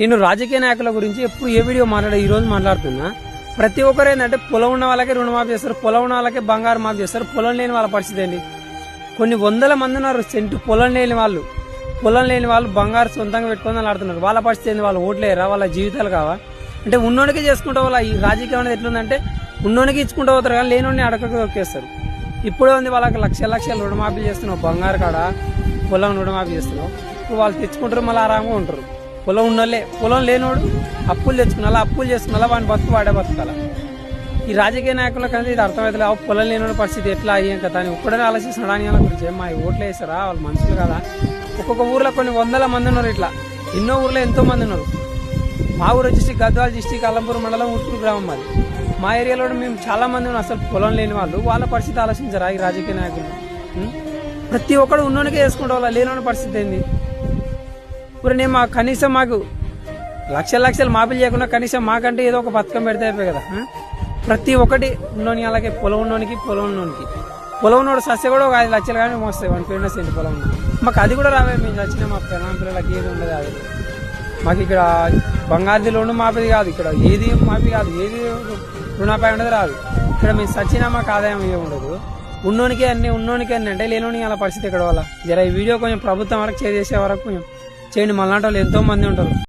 నేను రాజకీయ నాయకుల గురించి ఎప్పుడు ఏ వీడియో మాట్లాడే ఈ రోజు మాట్లాడుతున్నా. ప్రతి ఒక్కరు ఏంటంటే పొలం ఉన్న వాళ్ళకే రుణమాఫీ చేస్తారు పొలం ఉన్న వాళ్ళకే బంగారు మాఫీ చేస్తారు పొలం లేని వాళ్ళ పరిస్థితి ఏంటి? కొన్ని వందల మంది ఉన్నారు సెంటు పొలం లేని వాళ్ళు. పొలం లేని వాళ్ళు బంగారు సొంతంగా పెట్టుకొని ఆడుతున్నారు. వాళ్ళ పరిస్థితి ఏంది? వాళ్ళు ఓట్లేరా వాళ్ళ జీవితాలు కావా? అంటే ఉన్నోనికి చేసుకుంటా వాళ్ళ ఈ రాజకీయం అనేది ఎట్లుందంటే ఉన్నోనికి ఇచ్చుకుంటూ పోతారు కానీ లేనోడిని అడగక దొక్కేస్తారు ఇప్పుడే ఉంది వాళ్ళకి లక్షల లక్షలు రుణమాఫీ చేస్తున్నావు బంగారు కాడ? పొలం రుణమాఫీ చేస్తున్నావు. ఇప్పుడు వాళ్ళు తెచ్చుకుంటారు మళ్ళీ ఆరాంగా ఉంటారు. పొలం ఉన్నోళ్ళే పొలం లేనోడు అప్పులు తెచ్చుకున్నా అప్పులు చేసుకున్నా వాడిని బతుకు వాడే బతకాల? ఈ రాజకీయ నాయకులకు అనేది ఇది అర్థమవుతుంది ఆ పొలం లేనోడి పరిస్థితి ఎట్లా అయ్యాం కదా అని ఒక్కడనే ఆలోచిస్తున్నాడు. అని వాళ్ళ గురించి మా ఈ ఓట్లు వేసారా? వాళ్ళు మనుషులు కదా. ఒక్కొక్క ఊర్లో కొన్ని వందల మంది ఉన్నారు ఇట్లా. ఎన్నో ఊర్లో ఎంతో మంది ఉన్నారు. మా ఊరు వచ్చేసి గద్వాల డిస్టిక్ అల్లంపూర్ మండలం ఉట్కూరు గ్రామం మాది మా ఏరియాలో మేము చాలా మంది ఉన్నాం అసలు పొలం లేని వాళ్ళు. వాళ్ళ పరిస్థితి ఆలోచించరా ఈ రాజకీయ నాయకులు? ప్రతి ఒక్కడు ఉన్నోనికే చేసుకుంటే వాళ్ళ లేనోని పరిస్థితి ఏంది? ఇప్పుడు నేను మా కనీసం మాకు లక్షల లక్షలు మాపిలు చేయకుండా కనీసం మాకంటే ఏదో ఒక పథకం పెడితే అయిపోయి కదా ప్రతి ఒక్కటి ఉన్నోని అలాగే పొలం ఉన్నోనికి పొలం ఉన్నోనికి. పొలం ఉన్నోడు సస్య కూడా ఒక ఐదు లక్షలు కానీ వస్తాయి వన్ పెయిన్ సెంట్ పొలం మాకు అది కూడా రావే మేము చచ్చిన మా పిల్లల పిల్లలకి ఏది ఉండదు అది. మాకు ఇక్కడ బంగారు లోను మాపిది కాదు ఇక్కడ ఏది మాపి కాదు ఏది రుణాపై ఉండదు రాదు. ఇక్కడ మేము సచ్చినా మాకు ఆదాయం ఏమి ఉండదు. ఉన్నోనికే అన్ని ఉన్నోనికే అన్ని అంటే లేనోని అలా పరిస్థితి ఇక్కడ వల్ల జర ఈ వీడియో కొంచెం ప్రభుత్వం వరకు చేసే వరకు కొంచెం చేయండి. మళ్ళాంటి వాళ్ళు ఎంతో మంది ఉంటారు.